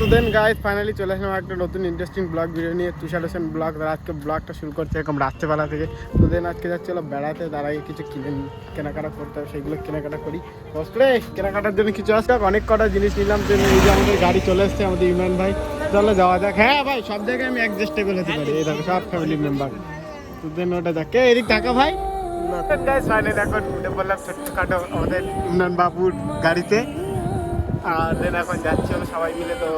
তো দেন guys finally চলে আসলাম একটা নতুন ইন্টারেস্টিং ব্লগ ভিডিও নিয়ে। তুষার হোসেন ব্লগ আজকে ব্লগটা শুরু করছে এরকম রাত্রেবেলা থেকে। তো দেন আজকে যাচ্ছি হলো বেড়াতে। তার কিছু কিনে কেনাকাটা করতে হবে, সেগুলো কেনাকাটা করি। বসলে কেনাকাটার জন্য কিছু আসবে অনেক কটা জিনিস নিলাম। তো এই যে আমাদের গাড়ি চলে এসছে আমাদের ইমরান ভাই। চলো যাওয়া যাক। হ্যাঁ ভাই, সব জায়গায় আমি অ্যাডজাস্টে করতে পারি এই দেখো, সব ফ্যামিলি মেম্বার তো দেন ওটা যাক কে, এদিক টাকা ভাই। এখন উঠে পড়লাম ছোট্টখাটো আমাদের ইমরান বাবুর গাড়িতে। আর দেন এখন যাচ্ছি সবাই মিলে, তো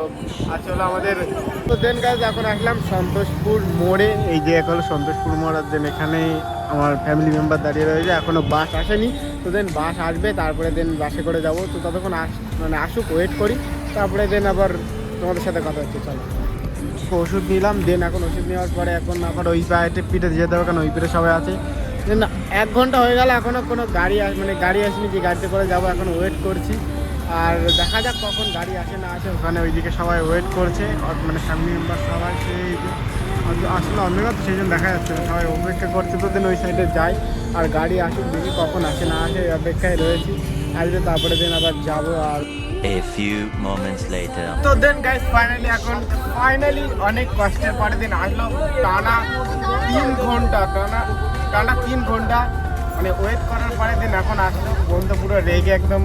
আছে হলো আমাদের তো দেন গাছ এখন আসলাম সন্তোষপুর মোড়ে। এই যে এখন সন্তোষপুর মোড়, আর দেন এখানে আমার ফ্যামিলি মেম্বার দাঁড়িয়ে রয়েছে। এখনও বাস আসেনি। তো দেন বাস আসবে, তারপরে দেন বাসে করে যাব। তো ততক্ষণ আস মানে আসুক ওয়েট করি। তারপরে দেন আবার তোমাদের সাথে কথা হচ্ছে, চলো। ওষুধ নিলাম। দেন এখন ওষুধ নেওয়ার পরে এখন আবার ওই পায়েতে পিঠে যেতে হবে, কারণ ওই পিঠে সবাই আছে। দেন এক ঘণ্টা হয়ে গেল এখনও কোনো গাড়ি মানে গাড়ি আসেনি যে গাড়িতে করে যাব। এখন ওয়েট করছি। আর দেখা যাক কখন গাড়ি আসে না আসে ওখানে ওইদিকে সবাই ওয়েট করছে। মানে ফ্যামিলি মেম্বার সবাই সেই আসলে অন্ধকার তো সেই জন্য দেখা যাচ্ছে না। সবাই অপেক্ষা করছে তো দিন ওই সাইডে যাই। আর গাড়ি আসুক দেখি কখন আসে না আসে অপেক্ষায় রয়েছি। আসবে তারপরে দিন আবার যাব আর A few moments later. তো দেন গাইস ফাইনালি এখন ফাইনালি অনেক কষ্টের পরে দিন আসলো। টানা তিন ঘণ্টা টানা টানা তিন ঘণ্টা। মানে ওয়েট করার পরে দিন এখন আসলো। বন্ধু পুরো রেগে একদম।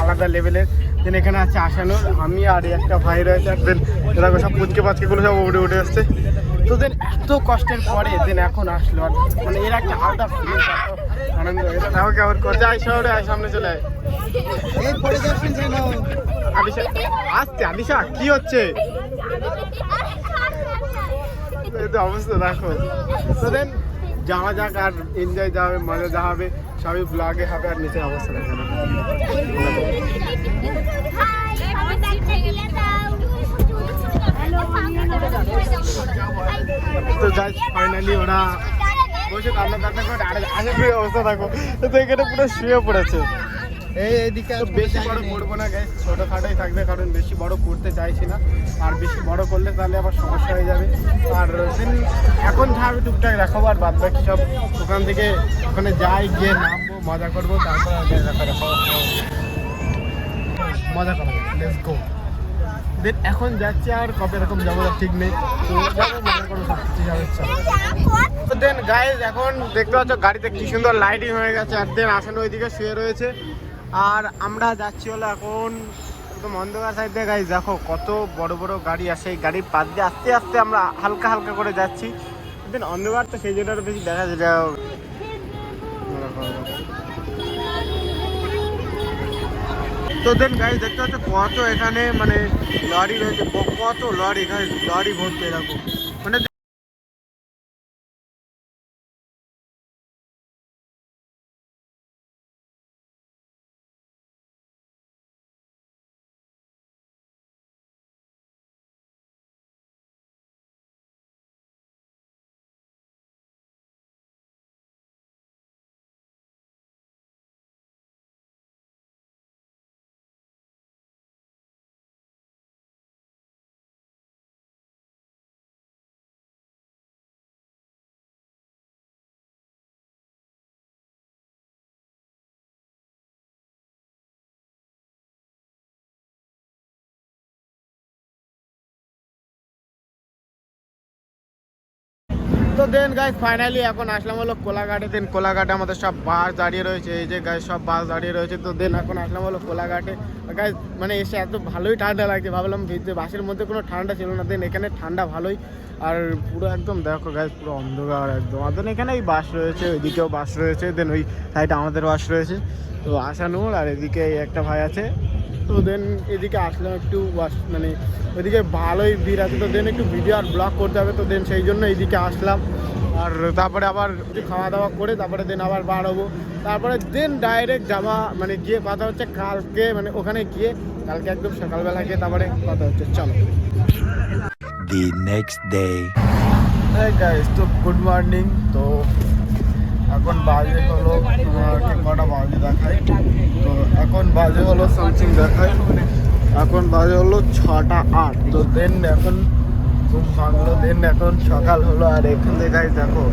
আলাদা লেভেলের। দেন এখানে আছে আসানোর আমি আর একটা ভাই রয়েছে দেন এরকম সব পুচকে পাচকেগুলো সব উঠে উঠে আসছে। তো দেন এত কষ্টের পরে দেন এখন আসলো আর মানে এর একটা আলাদা ফিলিংস আনন্দ আমাকে কেমন করছে আয় শহরে আয়। সামনে চলে আয় আদিশা আসছে আদিশা কি হচ্ছে? অবস্থা দেখো। তো দেন যাওয়া যাক আর এনজয় যাবে মজা যা হবে। সবই ব্লগে হবে আর নিচে অবস্থা দেখো তো যাই ফাইনালি ওরা বসে কান্না কান্না করে শুয়ে অবস্থা থাকো তো এখানে পুরো শুয়ে পড়েছে। এই এইদিকে বেশি বড় করব না গ্যাস ছোটোখাটোই থাকবে কারণ বেশি বড় করতে চাইছি না। আর বেশি বড় করলে তাহলে আবার সমস্যা হয়ে যাবে। আর দিন এখন যা আমি টুকটাক রাখাবো আর বাদ বাকি সব ওখান থেকে ওখানে যাই গিয়ে নামবো মজা করব তারপর মজা করা লেটস গো দেন এখন যাচ্ছি আর কবে এরকম যাব ঠিক নেই। তো যাব করব সব কিছু যাবে তো দেন গাইজ এখন দেখতে পাচ্ছ গাড়িতে কি সুন্দর লাইটিং হয়ে গেছে। আর দেন আসলে ওইদিকে শুয়ে রয়েছে। আর আমরা যাচ্ছি হলো এখন একদম অন্ধকার সাইড দিয়ে গাইজ দেখো কত বড় বড় গাড়ি আসে। এই গাড়ির পাশ দিয়ে আস্তে আস্তে আমরা হালকা হালকা করে যাচ্ছি। দেন অন্ধকার তো সেই জন্য বেশি দেখা যায়। তো দেন গাড়ি দেখতে পাচ্ছ কত এখানে মানে লরি রয়েছে কত লরি গাড়ি লরি ভর্তি এরকম তো দেন গাইজ ফাইনালি এখন আসলাম হলো কোলাঘাটে। দেন কোলাঘাটে আমাদের সব বাস দাঁড়িয়ে রয়েছে। এই যে গাইজ সব বাস দাঁড়িয়ে রয়েছে। তো দেন এখন আসলাম হলো কোলাঘাটে। গাইজ মানে এসে এত ভালোই ঠান্ডা লাগছে। ভাবলাম যে বাসের মধ্যে কোনো ঠান্ডা ছিল না। দেন এখানে ঠান্ডা ভালোই। আর পুরো একদম দেখো গাইজ পুরো অন্ধকার একদম। আর দেন এখানে এই বাস রয়েছে, ওইদিকেও বাস রয়েছে। দেন ওই সাইডে আমাদের বাস রয়েছে। তো আসানুর আর এদিকে একটা ভাই আছে। তো দেন এদিকে আসলাম একটু মানে ওইদিকে ভালোই ভিড় আছে তো দেন একটু ভিডিও আর ব্লগ করতে হবে তো দেন সেই জন্য এইদিকে আসলাম। আর তারপরে আবার একটু খাওয়া দাওয়া করে তারপরে দেন আবার বার হব তারপরে দেন ডাইরেক্ট যাওয়া মানে গিয়ে কথা হচ্ছে কালকে মানে ওখানে গিয়ে কালকে একদম সকালবেলা গিয়ে তারপরে কথা হচ্ছে চলো। The next. হ্যাঁ গাইস তো গুড মর্নিং তো এখন বাজে হলো কটা বাজে দেখাই? তো এখন বাজে হলো সামথিং দেখাই। এখন বাজে হলো ছটা আট। তো দেন এখন ঘুম ভাঙলো দেন এখন সকাল হলো। আর এখান থেকে দেখো,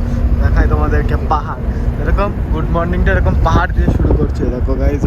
দেখাই তোমাদেরকে পাহাড়। এরকম গুড মর্নিংটা এরকম পাহাড় দিয়ে শুরু করছে। দেখো গাইজ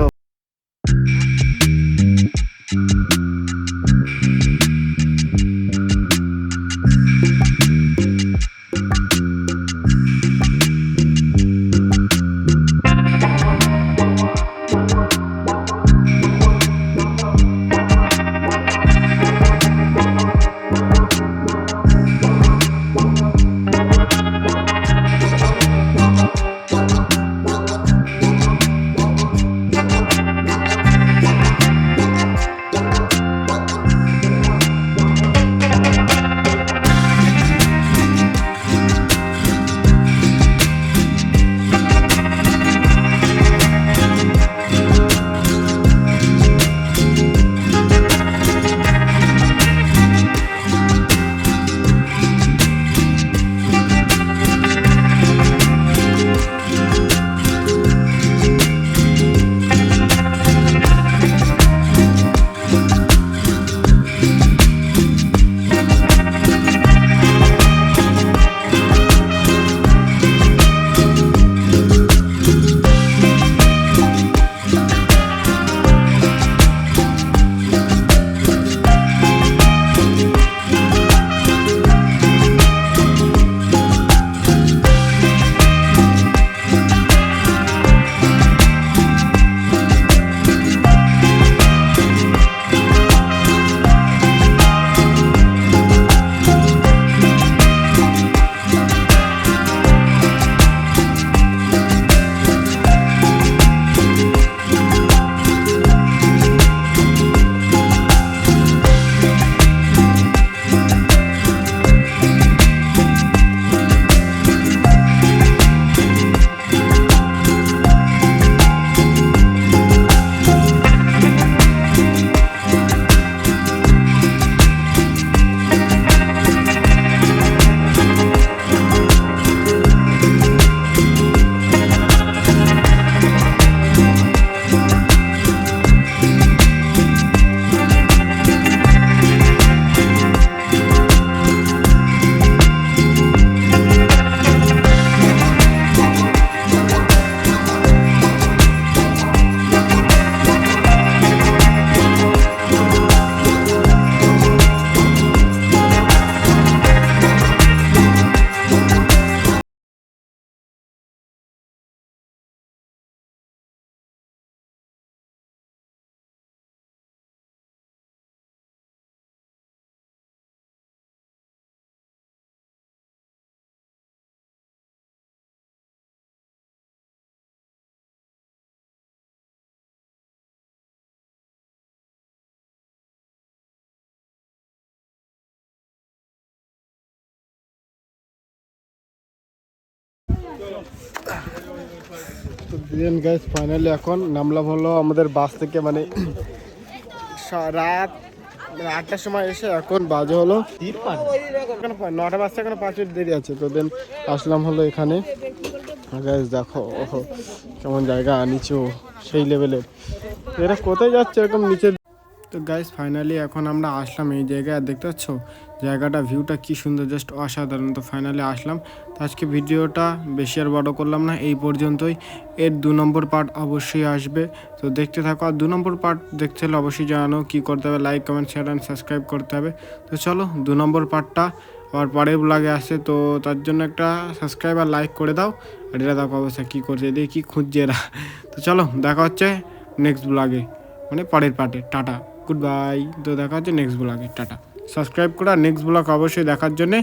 তো দিন গাইস ফাইনালি এখন নামলাম হলো আমাদের বাস থেকে মানে রাত, আটটার সময় এসে এখন বাজে হলো নটা বাজতে এখন পাঁচ মিনিট দেরি আছে। তো দেন আসলাম হলো এখানে। গাইস দেখো, ওহো, কেমন জায়গা, নিচু, সেই লেভেলের এরা। কোথায় যাচ্ছে? এরকম নিচে তো গাইস ফাইনালি এখন আমরা আসলাম এই জায়গায়, আর দেখতে পাচ্ছ? জায়গাটা ভিউটা কি সুন্দর জাস্ট অসাধারণ। তো ফাইনালি আসলাম। তো আজকে ভিডিওটা বেশি আর বড় করলাম না, এই পর্যন্তই। এর দু নম্বর পার্ট অবশ্যই আসবে। তো দেখতে থাকো, আর দু নম্বর পার্ট দেখতে হলে অবশ্যই জানানো কী করতে হবে। Like comment share and subscribe করতে হবে। তো চলো, দু নম্বর পার্টটা আবার পরের ব্লগে আসে। তো তার জন্য একটা সাবস্ক্রাইব আর লাইক করে দাও। আর এটা দেখো অবস্থা, কী করছে, এদিকে কী খুঁজছে এরা। তো চলো, দেখা হচ্ছে নেক্সট ব্লগে মানে পরের পার্টে টাটা। গুড বাই তো দেখা হচ্ছে নেক্সট ব্লগে টাটা। সাবস্ক্রাইব করা নেক্সট ব্লগ অবশ্যই দেখার জন্যে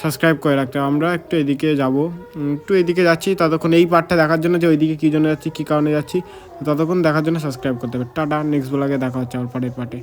সাবস্ক্রাইব করে রাখতে হবে। আমরা একটু এদিকে যাব। একটু এদিকে যাচ্ছি। ততক্ষণ এই পার্টটা দেখার জন্য যে ওইদিকে কী জন্য যাচ্ছি, কী কারণে যাচ্ছি, ততক্ষণ দেখার জন্য সাবস্ক্রাইব করতে হবে। টাটা। নেক্সট ব্লগে দেখা হচ্ছে আমার পরের পার্টে